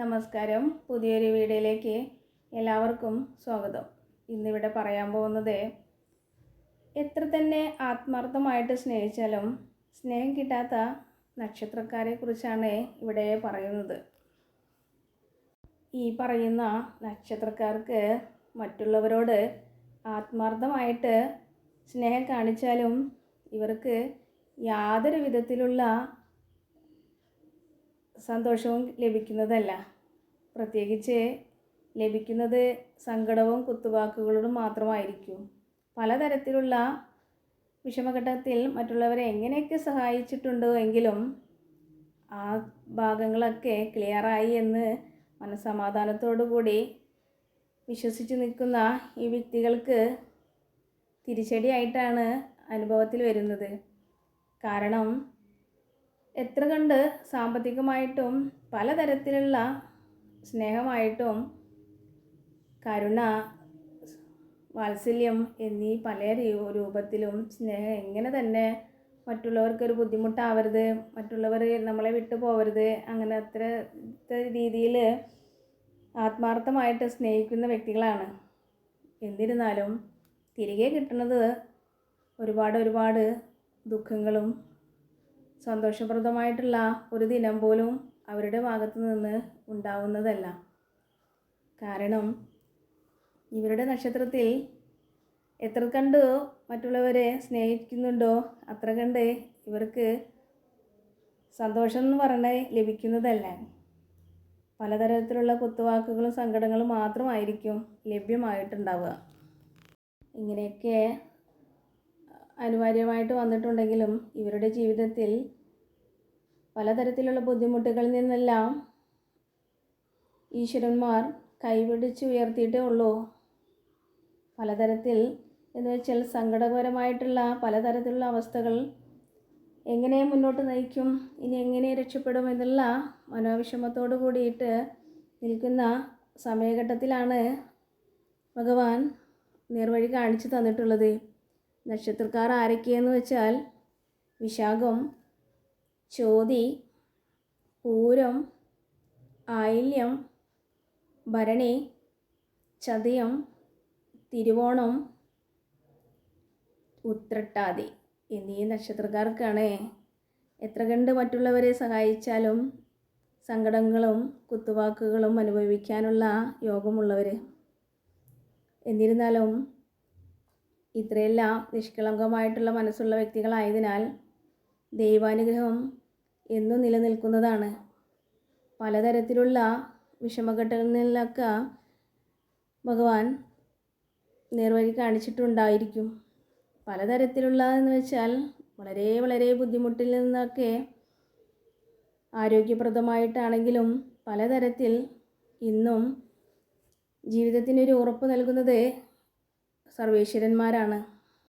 നമസ്കാരം. പുതിയൊരു വീഡിയോയിലേക്ക് എല്ലാവർക്കും സ്വാഗതം. ഇന്നിവിടെ പറയാൻ പോകുന്നത് എത്ര തന്നെ ആത്മാർത്ഥമായിട്ട് സ്നേഹിച്ചാലും സ്നേഹം കിട്ടാത്ത നക്ഷത്രക്കാരെ കുറിച്ചാണ് ഇവിടെ പറയുന്നത്. ഈ പറയുന്ന നക്ഷത്രക്കാർക്ക് മറ്റുള്ളവരോട് ആത്മാർത്ഥമായിട്ട് സ്നേഹം കാണിച്ചാലും ഇവർക്ക് യാതൊരു വിധത്തിലുള്ള സന്തോഷവും ലഭിക്കുന്നതല്ല. പ്രത്യേകിച്ച് ലഭിക്കുന്നത് സങ്കടവും കുത്തുവാക്കുകളോടും മാത്രമായിരിക്കും. പലതരത്തിലുള്ള വിഷമഘട്ടത്തിൽ മറ്റുള്ളവരെ എങ്ങനെയൊക്കെ സഹായിച്ചിട്ടുണ്ടോ എങ്കിലും ആ ഭാഗങ്ങളൊക്കെ ക്ലിയറായി എന്ന് മനസ്സമാധാനത്തോടു കൂടി വിശ്വസിച്ച് നിൽക്കുന്ന ഈ വ്യക്തികൾക്ക് തിരിച്ചടിയായിട്ടാണ് അനുഭവത്തിൽ വരുന്നത്. കാരണം എത്ര കണ്ട് സാമ്പത്തികമായിട്ടും പലതരത്തിലുള്ള സ്നേഹമായിട്ടും കരുണ വാത്സല്യം എന്നീ പല രൂപത്തിലും സ്നേഹം എങ്ങനെ തന്നെ മറ്റുള്ളവർക്കൊരു ബുദ്ധിമുട്ടാവരുത് മറ്റുള്ളവർ നമ്മളെ വിട്ടു പോവരുത് അങ്ങനെ അത്ര രീതിയിൽ ആത്മാർത്ഥമായിട്ട് സ്നേഹിക്കുന്ന വ്യക്തികളാണ്. എന്നിരുന്നാലും തിരികെ കിട്ടുന്നത് ഒരുപാട് ഒരുപാട് ദുഃഖങ്ങളും സന്തോഷപ്രദമായിട്ടുള്ള ഒരു ദിനം പോലും അവരുടെ ഭാഗത്തു നിന്ന് ഉണ്ടാവുന്നതല്ല. കാരണം ഇവരുടെ നക്ഷത്രത്തിൽ എത്ര കണ്ട് മറ്റുള്ളവരെ സ്നേഹിക്കുന്നുണ്ടോ അത്ര കണ്ട് ഇവർക്ക് സന്തോഷം എന്ന് പറഞ്ഞാൽ ലഭിക്കുന്നതല്ല. പലതരത്തിലുള്ള കുത്തുവാക്കുകളും സങ്കടങ്ങളും മാത്രമായിരിക്കും ലഭ്യമായിട്ടുണ്ടാവുക. ഇങ്ങനെയൊക്കെ അനിവാര്യമായിട്ട് വന്നിട്ടുണ്ടെങ്കിലും ഇവരുടെ ജീവിതത്തിൽ പലതരത്തിലുള്ള ബുദ്ധിമുട്ടുകളിൽ നിന്നെല്ലാം ഈശ്വരന്മാർ കൈപിടിച്ച് ഉയർത്തിയിട്ടേ ഉള്ളൂ. പലതരത്തിൽ എന്ന് വെച്ചാൽ സങ്കടകരമായിട്ടുള്ള പലതരത്തിലുള്ള അവസ്ഥകൾ എങ്ങനെ മുന്നോട്ട് നയിക്കും ഇനി എങ്ങനെ രക്ഷപ്പെടും എന്നുള്ള മനോവിഷമത്തോടു കൂടിയിട്ട് നിൽക്കുന്ന സമയഘട്ടത്തിലാണ് ഭഗവാൻ നേർവഴി കാണിച്ചു തന്നിട്ടുള്ളത്. നക്ഷത്രക്കാർ ആരൊക്കെയെന്ന് വെച്ചാൽ വിശാഖം ചോതി പൂരം ആയില്യം ഭരണി ചതയം തിരുവോണം ഉത്രട്ടാതി എന്നീ നക്ഷത്രക്കാർക്കാണ് എത്ര കണ്ട് മറ്റുള്ളവരെ സഹായിച്ചാലും സങ്കടങ്ങളും കുത്തുവാക്കുകളും അനുഭവിക്കാനുള്ള യോഗമുള്ളവർ. എന്നിരുന്നാലും ഇത്രയെല്ലാം നിഷ്കളങ്കമായിട്ടുള്ള മനസ്സുള്ള വ്യക്തികളായതിനാൽ ദൈവാനുഗ്രഹം എന്നും നിലനിൽക്കുന്നതാണ്. പലതരത്തിലുള്ള വിഷമഘട്ടങ്ങളിലൊക്കെ ഭഗവാൻ നേർവഴി കാണിച്ചിട്ടുണ്ടായിരിക്കും. പലതരത്തിലുള്ള എന്ന് വെച്ചാൽ വളരെ വളരെ ബുദ്ധിമുട്ടിൽ നിന്നൊക്കെ ആരോഗ്യപ്രദമായിട്ടാണെങ്കിലും പലതരത്തിൽ ഇന്നും ജീവിതത്തിനൊരു ഉറപ്പ് നൽകുന്നത് സർവേശ്വരന്മാരാണ്.